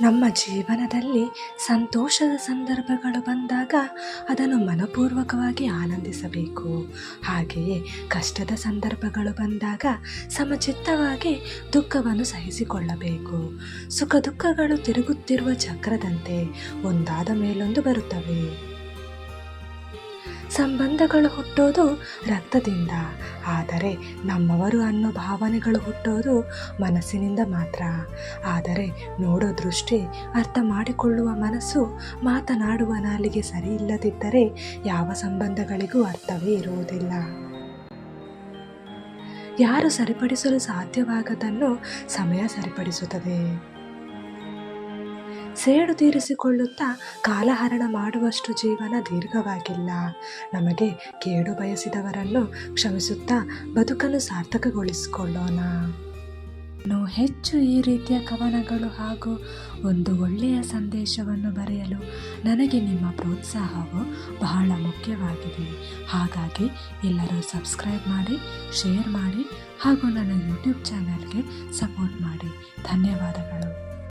ನಮ್ಮ ಜೀವನದಲ್ಲಿ ಸಂತೋಷದ ಸಂದರ್ಭಗಳು ಬಂದಾಗ ಅದನ್ನು ಮನಪೂರ್ವಕವಾಗಿ ಆನಂದಿಸಬೇಕು. ಹಾಗೆಯೇ ಕಷ್ಟದ ಸಂದರ್ಭಗಳು ಬಂದಾಗ ಸಮಚಿತ್ತವಾಗಿ ದುಃಖವನ್ನು ಸಹಿಸಿಕೊಳ್ಳಬೇಕು. ಸುಖ ದುಃಖಗಳು ತಿರುಗುತ್ತಿರುವ ಚಕ್ರದಂತೆ ಒಂದಾದ ಮೇಲೊಂದು ಬರುತ್ತವೆ. ಸಂಬಂಧಗಳು ಹುಟ್ಟೋದು ರಕ್ತದಿಂದ. ಆದರೆ ನಮ್ಮವರು ಅನ್ನೋ ಭಾವನೆಗಳು ಹುಟ್ಟೋದು ಮನಸ್ಸಿನಿಂದ ಮಾತ್ರ. ಆದರೆ ನೋಡೋ ದೃಷ್ಟಿ, ಅರ್ಥ ಮಾಡಿಕೊಳ್ಳುವ ಮನಸ್ಸು, ಮಾತನಾಡುವ ನಾಲಿಗೆ ಸರಿ ಇಲ್ಲದಿದ್ದರೆ ಯಾವ ಸಂಬಂಧಗಳಿಗೂ ಅರ್ಥವೇ ಇರುವುದಿಲ್ಲ. ಯಾರು ಸರಿಪಡಿಸಲು ಸಾಧ್ಯವಾಗದನ್ನು ಸಮಯ ಸರಿಪಡಿಸುತ್ತದೆ. ಸೇಡು ತೀರಿಸಿಕೊಳ್ಳುತ್ತಾ ಕಾಲಹರಣ ಮಾಡುವಷ್ಟು ಜೀವನ ದೀರ್ಘವಾಗಿಲ್ಲ. ನಮಗೆ ಕೇಡು ಬಯಸಿದವರನ್ನು ಕ್ಷಮಿಸುತ್ತಾ ಬದುಕನ್ನು ಸಾರ್ಥಕಗೊಳಿಸಿಕೊಳ್ಳೋಣ. ನೋ ಹೆಚ್ಚು ಈ ರೀತಿಯ ಕವನಗಳು ಹಾಗೂ ಒಂದು ಒಳ್ಳೆಯ ಸಂದೇಶವನ್ನು ಬರೆಯಲು ನನಗೆ ನಿಮ್ಮ ಪ್ರೋತ್ಸಾಹವು ಬಹಳ ಮುಖ್ಯವಾಗಿದೆ. ಹಾಗಾಗಿ ಎಲ್ಲರೂ ಸಬ್ಸ್ಕ್ರೈಬ್ ಮಾಡಿ, ಶೇರ್ ಮಾಡಿ ಹಾಗೂ ನನ್ನ ಯೂಟ್ಯೂಬ್ ಚಾನಲ್ಗೆ ಸಪೋರ್ಟ್ ಮಾಡಿ. ಧನ್ಯವಾದಗಳು.